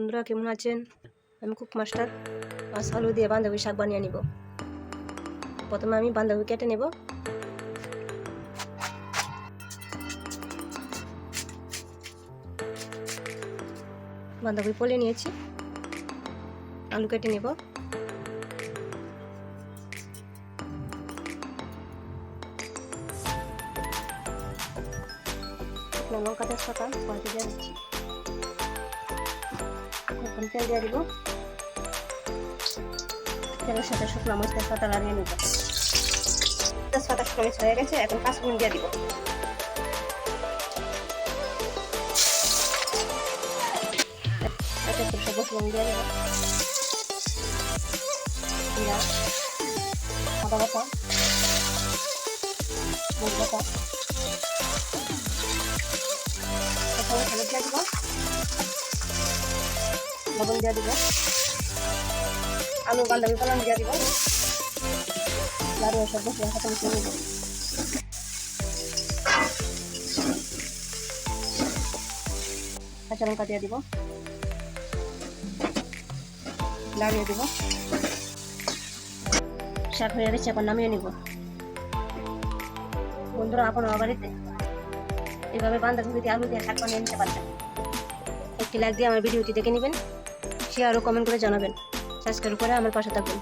বন্ধুরা, কেমন আছেন? আমি কুক মাস্টার। মাছ আলু দিয়ে বাঁধাকপি শাক বানিয়ে নিব। প্রথমে আমি বাঁধাকপি কেটে নেব। বাঁধাকপি পলে নিয়েছি। আলু কেটে নেব। লঙ্কা তেজপাতা কড়াইতে দিয়ে দিচ্ছি এখন তেল দিয়ে দিব। তেলের সাথে শুকনো মরিচ তেজপাতা লাগিয়ে নেব। তেজপাতা শুকনো মরিচ হয়ে গেছে, এখন কাঁচফুন দিয়ে দিব। একটু সবুজ লবণ দিয়ে দিব। আলু বান্ধাবি পালন দিয়ে দিব। লাড়ু সব বসে সাথে মিশিয়ে নেব। কাঁচা লঙ্কা দিয়ে দিব। লাড়িয়ে দিব। শাক হয়ে গেছে, এখন নামিয়ে নিব। বন্ধুরা আপনার বাড়িতে বাঁধাকপি দিয়ে আলু দিয়ে শাক বানিয়ে নিতে পারবেন। একটি লাইক দিয়ে আমার ভিডিওটি দেখে নেবেন। শেয়ার আরও কমেন্ট করে জানাবেন। সাবস্ক্রাইব করে আমার পাশে থাকবেন